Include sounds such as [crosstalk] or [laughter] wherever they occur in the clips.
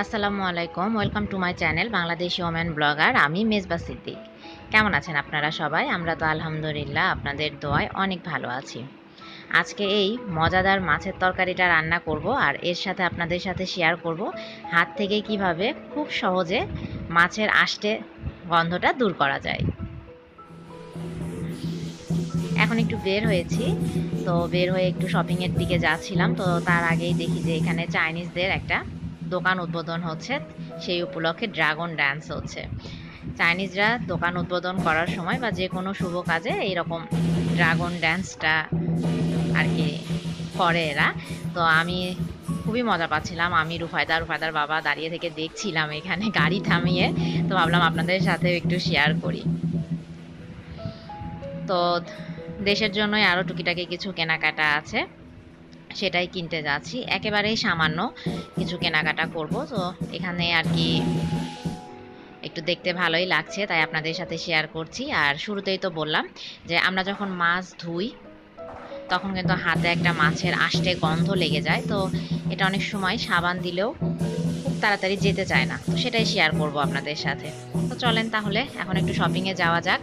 আসসালামু আলাইকুম, welcome to my channel Bangladeshi woman blogger, আমি মেজবা সিদ্দিক। কেমন আছেন আপনারা সবাই? আমরা তো আলহামদুলিল্লাহ আপনাদের দোয়ায় অনেক ভালো আছি। আজকে এই মজাদার মাছের তরকারিটা রান্না করব আর এর সাথে আপনাদের সাথে শেয়ার করব হাত থেকে কীভাবে খুব সহজে মাছের আষ্টে গন্ধটা দূর করা যায়। এখন একটু বের হয়েছি, তো বের হয়ে একটু শপিংয়ের দিকে যাচ্ছিলাম, তো তার আগেই দেখি যে এখানে চাইনিজদের একটা দোকান উদ্বোধন হচ্ছে, সেই উপলক্ষে ড্রাগন ড্যান্স হচ্ছে। চাইনিজরা দোকান উদ্বোধন করার সময় বা যে কোনো শুভ কাজে এইরকম ড্রাগন ড্যান্সটা আর কি করে এরা। তো আমি খুবই মজা পাচ্ছিলাম। আমি রুফায়দা, রুফায়দার বাবা দাঁড়িয়ে থেকে দেখছিলাম এখানে গাড়ি থামিয়ে। তো ভাবলাম আপনাদের সাথে একটু শেয়ার করি। তো দেশের জন্যই আরও টুকিটাকি কিছু কেনাকাটা আছে। সেটাই কিনতে যাচ্ছি। একেবারেই সামান্য কিছু কেনাকাটা করব। তো এখানে আর কি একটু দেখতে ভালোই লাগছে, তাই আপনাদের সাথে শেয়ার করছি। আর শুরুতেই তো বললাম যে, আমরা যখন মাছ ধুই, তখন কিন্তু হাতে একটা মাছের আষ্টে গন্ধ লেগে যায়। তো এটা অনেক সময় সাবান দিলেও খুব তাড়াতাড়ি যেতে চায় না। তো সেটাই শেয়ার করব আপনাদের সাথে। তো চলেন তাহলে, এখন একটু শপিংয়ে যাওয়া যাক।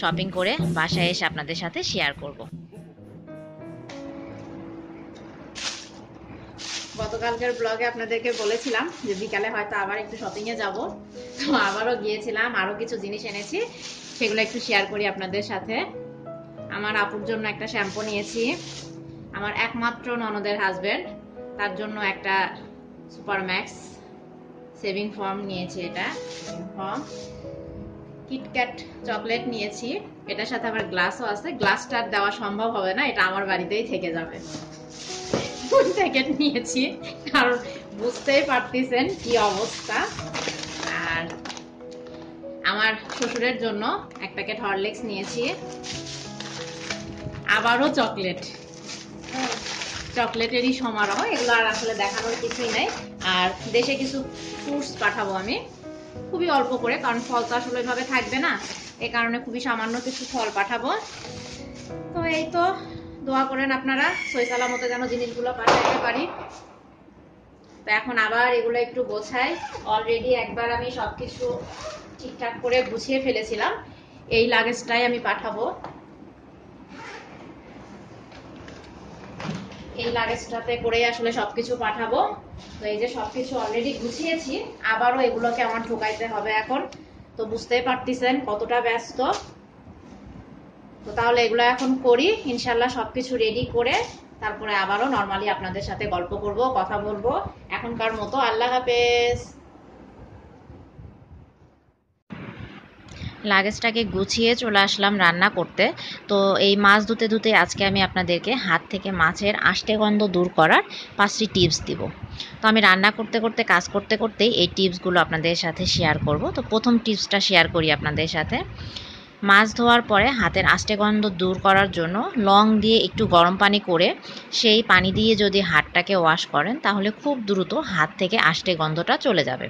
শপিং করে বাসায় এসে আপনাদের সাথে শেয়ার করব। গতকালকের ব্লগে আপনাদেরকে বলেছিলাম যে বিকালে হয়তো আবার একটু শপিং এ যাব। তো আবারও গিয়েছিলাম আরও কিছু জিনিস এনেছি। সেগুলো একটু শেয়ার করি আপনাদের সাথে। আমার আপুর জন্য একটা শ্যাম্পু নিয়েছি। আমার একমাত্র ননদের হাজবেন্ড তার জন্য একটা সুপার ম্যাক্স সেভিং ফর্ম নিয়েছি এটা ফর্ম কিটক্যাট চকলেট নিয়েছি। এটার সাথে আবার গ্লাসও আছে। গ্লাসটা দেওয়া সম্ভব হবে না, এটা আমার বাড়িতেই থেকে যাবে। প্যাকেট নিয়েছি, কারণ বুঝতেই পারতেছেন কি অবস্থা। আর আমার শ্বশুরের জন্য এক প্যাকেট হরলিক্স নিয়েছি, আবারও চকলেট। চকলেটেরই সমারোহ, এগুলো আর আসলে দেখানোর কিছুই নাই। আর দেশে কিছু ফ্রুটস পাঠাবো আমি, খুবই অল্প করে, কারণ ফল তো আসলে ওইভাবে থাকবে না। এই কারণে খুবই সামান্য কিছু ফল পাঠাবো। তো এই তো দোয়া করেন আপনারা, সই সালামতে যেন জিনিসগুলো পাঠাইতে পারি। তো এখন আবার এগুলো একটু গোছাই। অলরেডি একবার আমি সবকিছু ঠিকঠাক করে গুছিয়ে ফেলেছিলাম। এই লাগেজটাই আমি পাঠাবো। এই লাগেজটাতে করেই আসলে সবকিছু পাঠাবো। তো এই যে সবকিছু অলরেডি গুছিয়েছি, আবারও এগুলোকে আমার ঢুকাইতে হবে এখন। তো বুঝতেই পারতেছেন কতটা ব্যস্ত। তো তাহলে এগুলো এখন করি ইনশাল্লাহ সবকিছু রেডি করে তারপরে আবারও নর্মালি আপনাদের সাথে গল্প করব, কথা বলব। এখনকার মতো আল্লাহ হাফেজ। লাগেজটাকে গুছিয়ে চলে আসলাম রান্না করতে। তো এই মাছ ধুতে ধুতে আজকে আমি আপনাদেরকে হাত থেকে মাছের আষ্টে গন্ধ দূর করার পাঁচটি টিপস দিব। তো আমি রান্না করতে করতে, কাজ করতে করতেই এই টিপসগুলো আপনাদের সাথে শেয়ার করব। তো প্রথম টিপসটা শেয়ার করি আপনাদের সাথে। মাছ ধোয়ার পরে হাতের আষ্টে গন্ধ দূর করার জন্য লং দিয়ে একটু গরম পানি করে সেই পানি দিয়ে যদি হাতটাকে ওয়াশ করেন, তাহলে খুব দ্রুত হাত থেকে আষ্টে গন্ধটা চলে যাবে।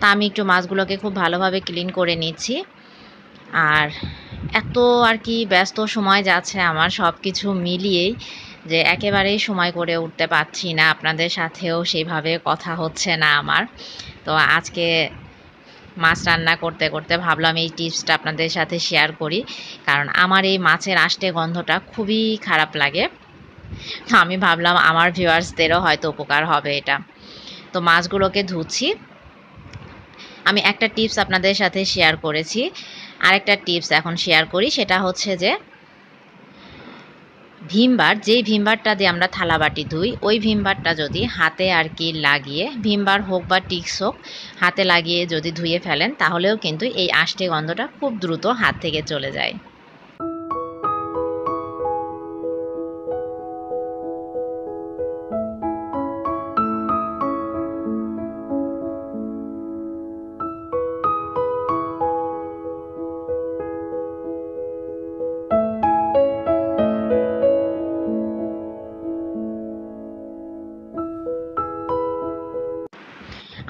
তা আমি একটু মাছগুলোকে খুব ভালোভাবে ক্লিন করে নিচ্ছি। আর এত আর কি ব্যস্ত সময় যাচ্ছে আমার সব কিছু মিলিয়েই যে একেবারেই সময় করে উঠতে পারছি না। আপনাদের সাথেও সেইভাবে কথা হচ্ছে না আমার। তো আজকে মাছ রান্না করতে করতে ভাবলাম এই টিপসটা আপনাদের সাথে শেয়ার করি। কারণ আমার এই মাছের আষ্টে গন্ধটা খুবই খারাপ লাগে। আমি ভাবলাম আমার ভিউয়ার্সদেরও হয়তো উপকার হবে এটা। তো মাছগুলোকে ধুচ্ছি। আমি একটা টিপস আপনাদের সাথে শেয়ার করেছি। আরেকটা টিপস এখন শেয়ার করি, সেটা হচ্ছে যে ভিমবার, যেই ভিমবারটা দিয়ে আমরা থালা বাটি ধুই, ওই ভিমবারটা যদি হাতে আর কি লাগিয়ে, ভিমবার হোক বা টিক্স হোক, হাতে লাগিয়ে যদি ধুয়ে ফেলেন, তাহলেও কিন্তু এই আষ্টে গন্ধটা খুব দ্রুত হাত থেকে চলে যায়।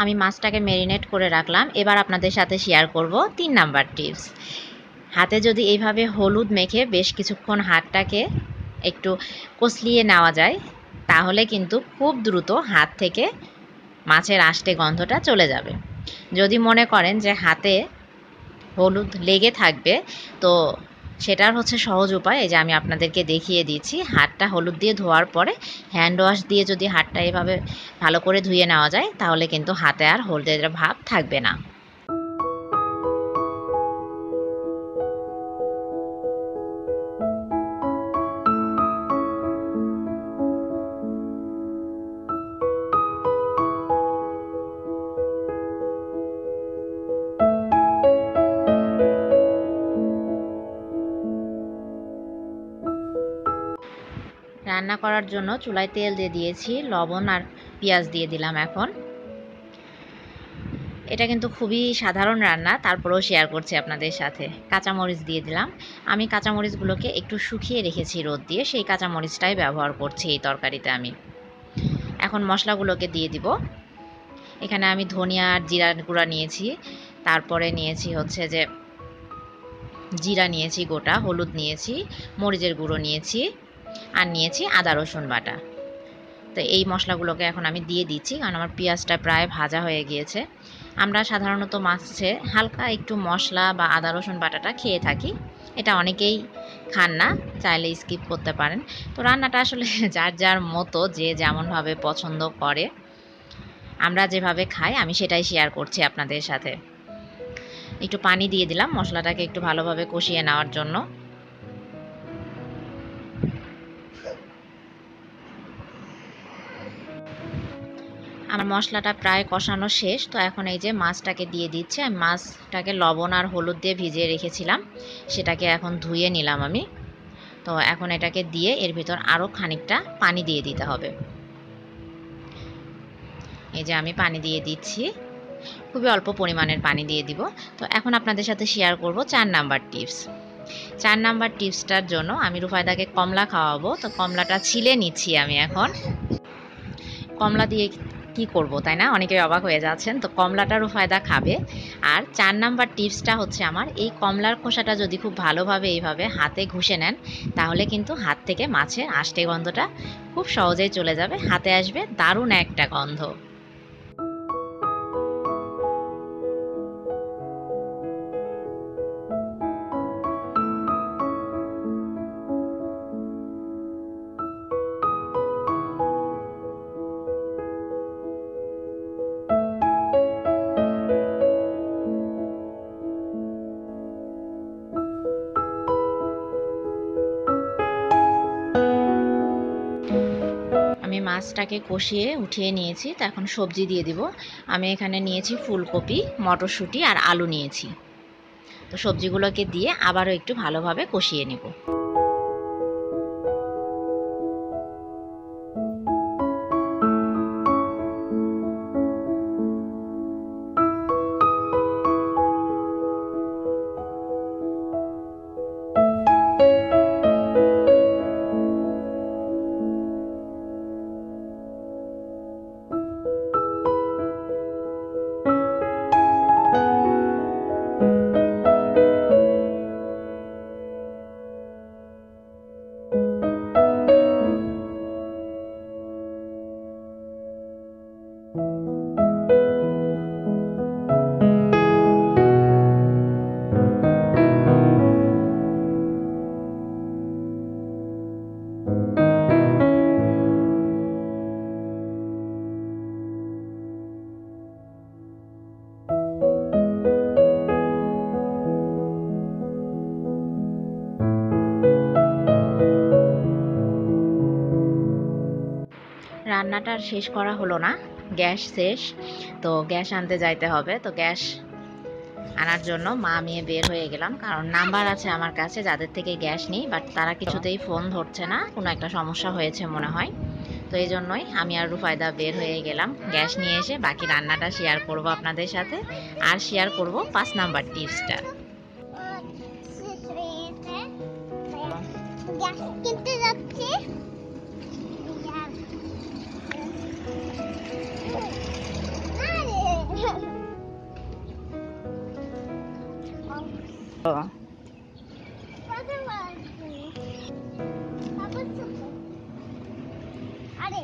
আমি মাছটাকে ম্যারিনেট করে রাখলাম। এবার আপনাদের সাথে শেয়ার করব তিন নাম্বার টিপস হাতে যদি এইভাবে হলুদ মেখে বেশ কিছুক্ষণ হাতটাকে একটু কসলিয়ে নেওয়া যায়, তাহলে কিন্তু খুব দ্রুত হাত থেকে মাছের আষ্টে গন্ধটা চলে যাবে। যদি মনে করেন যে হাতে হলুদ লেগে থাকবে, তো সেটার হচ্ছে সহজ উপায়, এই যে আমি আপনাদেরকে দেখিয়ে দিচ্ছি। হাতটা হলুদ দিয়ে ধোয়ার পরে হ্যান্ড ওয়াশ দিয়ে যদি হাতটা এভাবে ভালো করে ধুয়ে নেওয়া যায়, তাহলে কিন্তু হাতে আর হলুদের ভাব থাকবে না। রান্না করার জন্য চুলায় তেল দিয়ে দিয়েছি, লবণ আর পেঁয়াজ দিয়ে দিলাম এখন। এটা কিন্তু খুবই সাধারণ রান্না, তারপরেও শেয়ার করছি আপনাদের সাথে। কাঁচামরিচ দিয়ে দিলাম। আমি কাঁচামরিচগুলোকে একটু শুকিয়ে রেখেছি রোদ দিয়ে, সেই কাঁচামরিচটাই ব্যবহার করছি এই তরকারিতে আমি। এখন মশলাগুলোকে দিয়ে দিব। এখানে আমি ধনিয়া আর জিরা গুঁড়া নিয়েছি। তারপরে নিয়েছি হচ্ছে যে, জিরা নিয়েছি গোটা, হলুদ নিয়েছি, মরিচের গুঁড়ো নিয়েছি। আর নিয়েছি আদা, রসুন বাটা। তো এই মশলাগুলোকে এখন আমি দিয়ে দিচ্ছি, কারণ আমার পেঁয়াজটা প্রায় ভাজা হয়ে গিয়েছে। আমরা সাধারণত মাছে হালকা একটু মশলা বা আদা, রসুন বাটাটা খেয়ে থাকি। এটা অনেকেই খান না, চাইলে স্কিপ করতে পারেন। তো রান্নাটা আসলে [laughs] যার যার মতো, যে যেমনভাবে পছন্দ করে, আমরা যেভাবে খাই, আমি সেটাই শেয়ার করছি আপনাদের সাথে। একটু পানি দিয়ে দিলাম মশলাটাকে একটু ভালোভাবে কষিয়ে নেওয়ার জন্য। আমার মশলাটা প্রায় কষানো শেষ, তো এখন এই যে মাছটাকে দিয়ে দিচ্ছে। আমি মাছটাকে লবণ আর হলুদ দিয়ে ভিজিয়ে রেখেছিলাম, সেটাকে এখন ধুয়ে নিলাম আমি। তো এখন এটাকে দিয়ে এর ভিতর আরও খানিকটা পানি দিয়ে দিতে হবে। এই যে আমি পানি দিয়ে দিচ্ছি। খুবই অল্প পরিমাণের পানি দিয়ে দিব। তো এখন আপনাদের সাথে শেয়ার করব চার নাম্বার টিপস চার নাম্বার টিপসটার জন্য আমি রুফায়দাকে কমলা খাওয়াবো। তো কমলাটা ছিলে নিচ্ছি আমি এখন। কমলা দিয়ে কি করব, তাই না? অনেকে অবাক হয়ে যাচ্ছেন। তো কমলাটারও ফায়দা খাবে। আর চার নাম্বার টিপসটা হচ্ছে আমার, এই কমলার খোসাটা যদি খুব ভালোভাবে এইভাবে হাতে ঘুষে নেন, তাহলে কিন্তু হাত থেকে মাছের আষ্টে গন্ধটা খুব সহজেই চলে যাবে। হাতে আসবে দারুণ একটা গন্ধ। মাছটাকে কষিয়ে উঠিয়ে নিয়েছি, তো এখন সবজি দিয়ে দিব। আমি এখানে নিয়েছি ফুলকপি, মটরশুঁটি আর আলু নিয়েছি। তো সবজিগুলোকে দিয়ে আবারও একটু ভালোভাবে কষিয়ে নেব। রান্নাটা শেষ করা হলো না। গ্যাস শেষ, তো গ্যাস আনতে যাইতে হবে। তো গ্যাস আনার জন্য মা মেয়ে বের হয়ে গেলাম। কারণ নাম্বার আছে আমার কাছে, যাদের থেকে গ্যাস নিই বাট তারা কিছুতেই ফোন ধরছে না। কোনো একটা সমস্যা হয়েছে মনে হয়। তো এই জন্যই আমি আর রুফায়দা বের হয়ে গেলাম। গ্যাস নিয়ে এসে বাকি রান্নাটা শেয়ার করব আপনাদের সাথে। আর শেয়ার করব পাঁচ নাম্বার টিপসটা। আরে।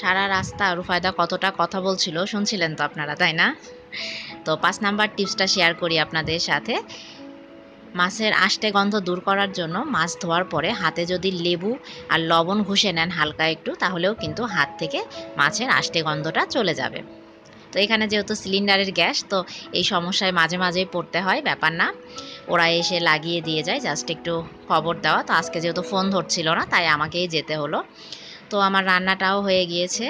সারা রাস্তা রুফায়দা কতটা কথা বলছিল শুনছিলেন তো আপনারা, তাই না? তো পাঁচ নাম্বার টিপসটা শেয়ার করি আপনাদের সাথে। মাছের আষ্টে গন্ধ দূর করার জন্য মাছ ধোয়ার পরে হাতে যদি লেবু আর লবণ ঘষে নেন হালকা একটু, তাহলেও কিন্তু হাত থেকে মাছের আষ্টে গন্ধটা চলে যাবে। তো এখানে যেহেতু সিলিন্ডারের গ্যাস, তো এই সমস্যায় মাঝে মাঝেই পড়তে হয়, ব্যাপার না। ওরা এসে লাগিয়ে দিয়ে যায়, জাস্ট একটু খবর দেওয়া। তো আজকে যেহেতু ফোন ধরছিল না, তাই আমাকেই যেতে হলো। তো আমার রান্নাটাও হয়ে গিয়েছে।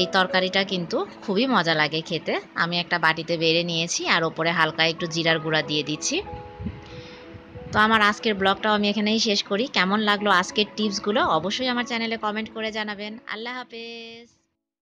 এই তরকারিটা কিন্তু খুবই মজা লাগে খেতে। আমি একটা বাটিতে বেড়ে নিয়েছি আর ওপরে হালকা একটু জিরার গুঁড়া দিয়ে দিচ্ছি। তো আমার আজকের ব্লগটাও আমি এখানেই শেষ করি। কেমন লাগল আজকের টিপসগুলো অবশ্যই আমার চ্যানেলে কমেন্ট করে জানাবেন। আল্লাহ হাফেজ।